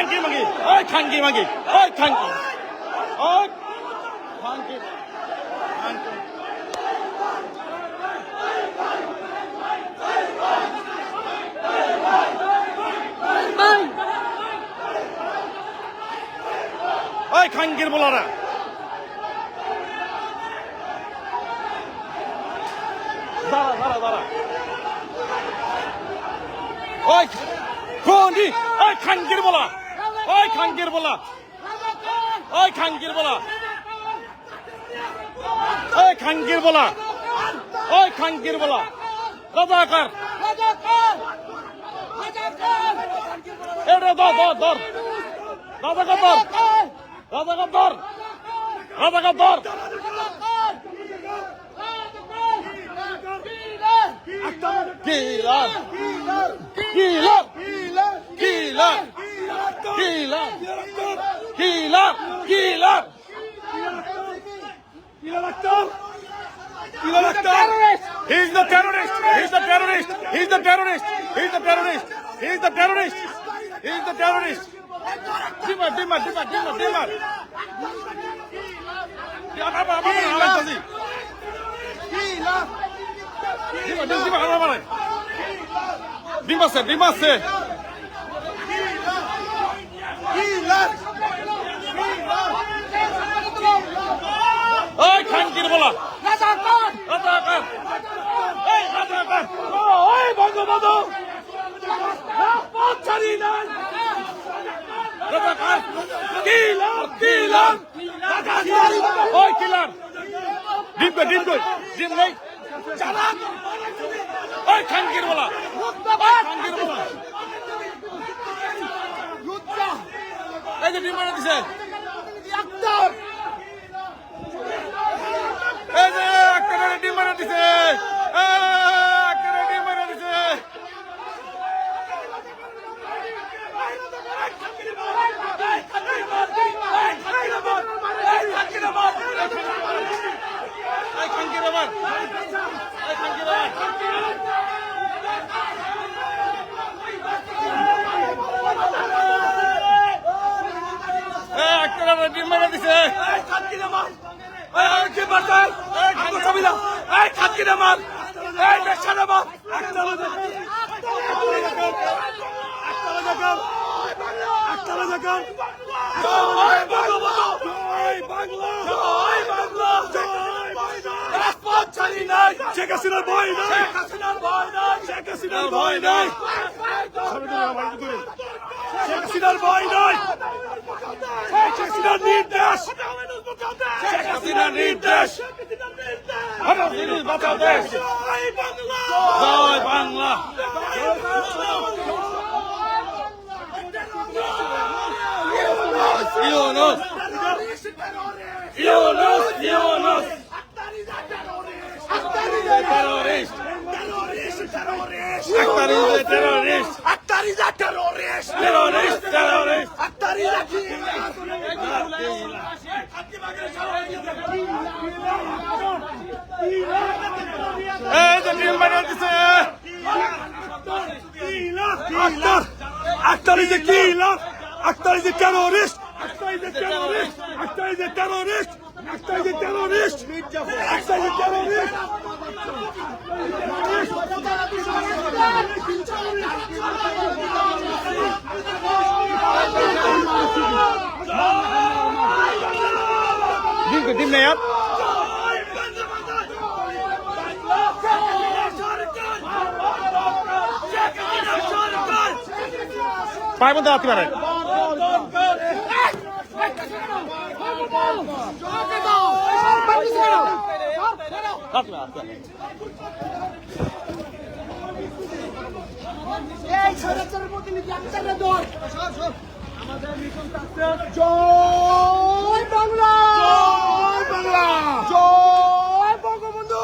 খানকি মাগি ওই খানকি মাগি ওই খানকি ওই খানকি খানকি ওই খানকির বলারা দাঁড়া দাঁড়া দাঁড়া ওই কোনি ওই খানকির বলা ওই খানকির বলা। ওই খানকির বলা। ওই খানকির বলা। ওই খানকির বলা। রাজাকার। এটা ধর ধর ধর রাজাকার ধর রাজাকার ধর রাজাকার ধর killer. Killer. Killer. Killer. Killer killer He's the terrorist. He's the terrorist. He's the terrorist. He's the terrorist. He's the terrorist. He's the terrorist. Dimar, dimar, dimar, dimar, dimar. Apa apa apa apa tadi? Dimar, dimar, খানকির বলা। রাজাকার এই রাজাকার। ওই বঙ্গবন্ধু পৌঁছানি নাই। রাজাকার। কিলার কিলার ওই কিলার ডিম কই ডিম কই ডিম নেই চালাক ওই খানকির বলা। খানকির বলা। এই যে ডিম মারা দিছে এই যে একটা ডিম মারা দিছে একটা ডিম মারা দিছে এই খানকির আবার এই খানকির আবার এই একটা ডিম মারা দিছে শেখ হাসিনার ভয় নাই। শেখ হাসিনার ভয় নাই। শেখ হাসিনার ভয় নাই। শেখ হাসিনার ভয় নাই শেখ হাসিনার নির্দেশ শেখ হাসিনার নির্দেশ বাঁচাও দেশ জয় Bangla Bangla Yunus Yunus Yunus terrorist Akhtar is a terrorist Akhtar is a terrorist. terrorist terrorist Akhtar is a এই যে ডিম মারা দিছে Akhtar, Akhtar is a killer. Akhtar is a terrorist. Akhtar is a terrorist. Akhtar is a terrorist. Akhtar is a terrorist. Akhtar is a terrorist. ডিম ডিম নেই আর পায়ের মধ্যে আসতে পারে আক্তারের দল জয়। বাংলা জয়। বাংলা জয়। বঙ্গবন্ধু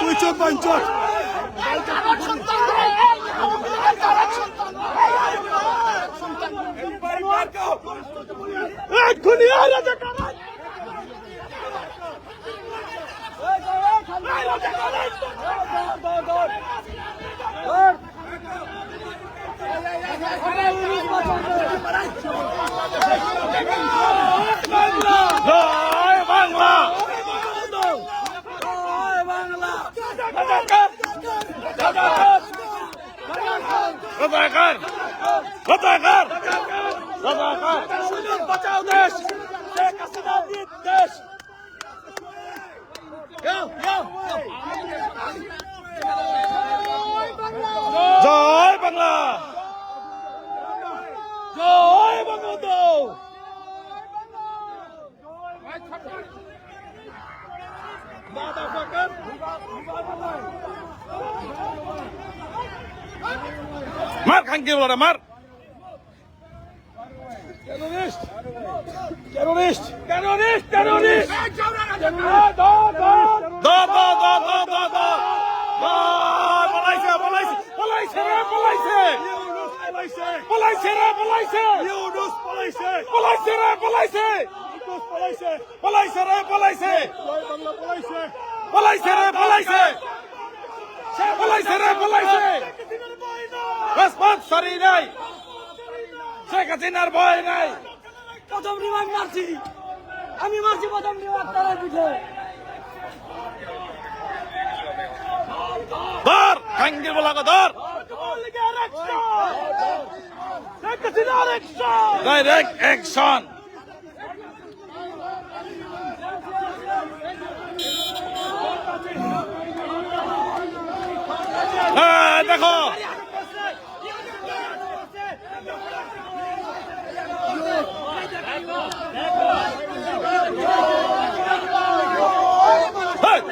তুই চোখ বাইঞ্চট এক্ষুনি বাংলা বাংলা বাঁচাও দেশ শেখ হাসিনা দেশ টেরোরিস্ট টেরোরিস্ট টেরোরিস্ট টেরোরিস্ট পলাইছে রে পলাইছে ইউনুস পলাইছে রে পলাইছে ইউনুস পলাইছে পলাইছে রে পলাইছে ইউনুস পলাইছে পলাইছে রে পলাইছে জয় বাংলা পলাইছে পলাইছে রে পলাইছে পলাইছে রে পলাইছে রাজপথ সারি নাই শেখ হাসিনার ভয় নাই। প্রথম রিমান্ড মারছি। আমি মারছি প্রথম রিমান্ড তারা পিঠে ধর খাঙ্কি বলা ধর। ডাইরেক্ট অ্যাকশন দেখো।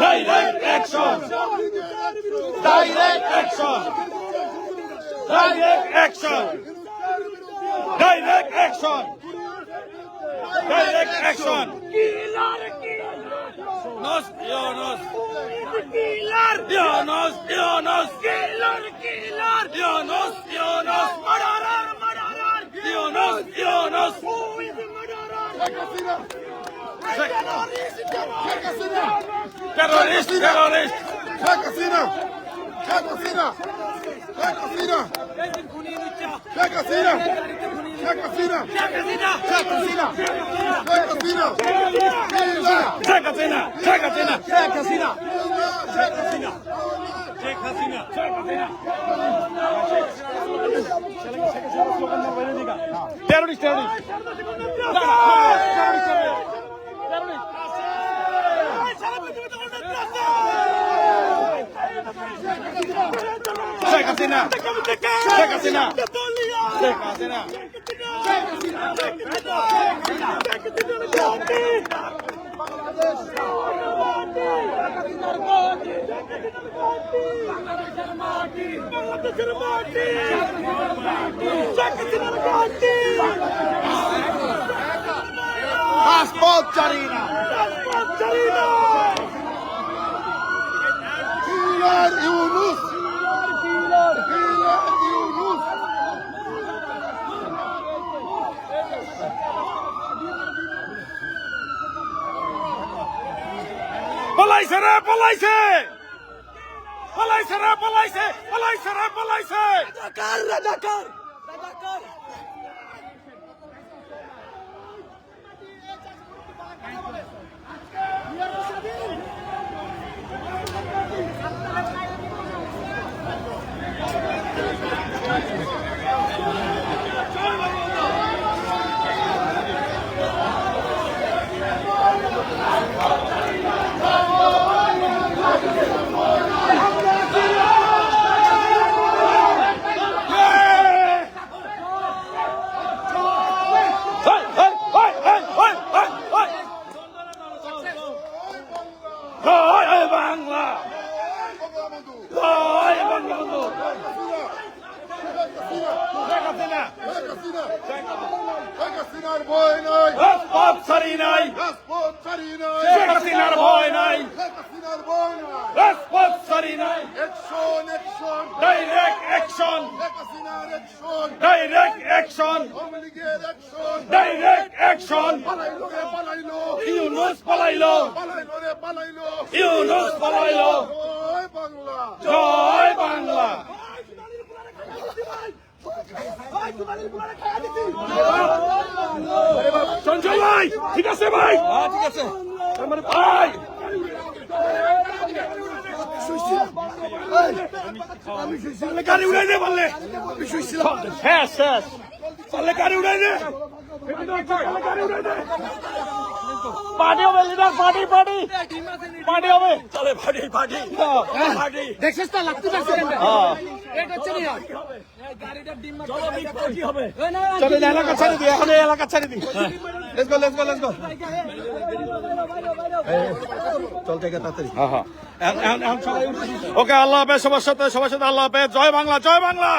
Direct action direct action direct action direct action direct action Nos, Ionos. Ionos, Ionos. Ionos, Ionos. Murderer, murderer. Ionos, Ionos. Who is the murderer? Terrorist, terrorist. Sheikh Hasina, Sheikh Hasina, Sheikh Hasina, Sheikh Hasina, Sheikh Hasina, Sheikh Hasina. Terrorist, terrorist. Terrorist, terrorist. Sheikh Hasina. Sheikh Hasina. Sheikh Hasina. Passport চারি না কিলার ইউনুস কিলার ইউনুস পলাইছে রে পলাইছে! পলাইছে রে পলাইছে পলাইছে রে পলাইছে! রাজাকার রাজাকার! রাজাকার। হেই, হেই, হেই, হেই, হেই, হেই, হেই। জয় হে বাংলা জয় বঙ্গবন্ধু শেখ হাসিনা হাসিনার ভয় নাই রাজপথ সারি নাই রাজপথ ছাড়ি নাই শেখ হাসিনার ভয় নাই শেখ হাসিনার ভয় নাই রাজপথ সারি নাই action action direct action Sheikh হাসিনার অ্যাকশন ডাইরেক্ট অ্যাকশন আওয়ামী লীগের অ্যাকশন ডাইরেক্ট জোস পালাইল জয় বাংলা জয় বাংলা চঞ্চল ভাই ঠিক আছে ভাই? হ্যাঁ ঠিক আছে। ভাই। গাড়ি উড়াই দে পারলে। আমি শুইছিলাম শেষ শেষ পারলে গাড়ি উড়াই দে। পার্টি হবে লিডার পার্টি পার্টি। পার্টি হবে। চলে পার্টি পার্টি। পার্টি। দেখছিস তো লাগতে এটা হচ্ছে না চলে এলাকা ছাড়ি দি এখন এই এলাকা ছাড়ি দি let's go let's go let's go চল থেকে তাড়াতাড়ি। হ্যাঁ হ্যাঁ। ওকে আল্লাহ হাফেজ সবার সাথে সবার সাথে আল্লাহ হাফেজ। জয় বাংলা জয় বাংলা।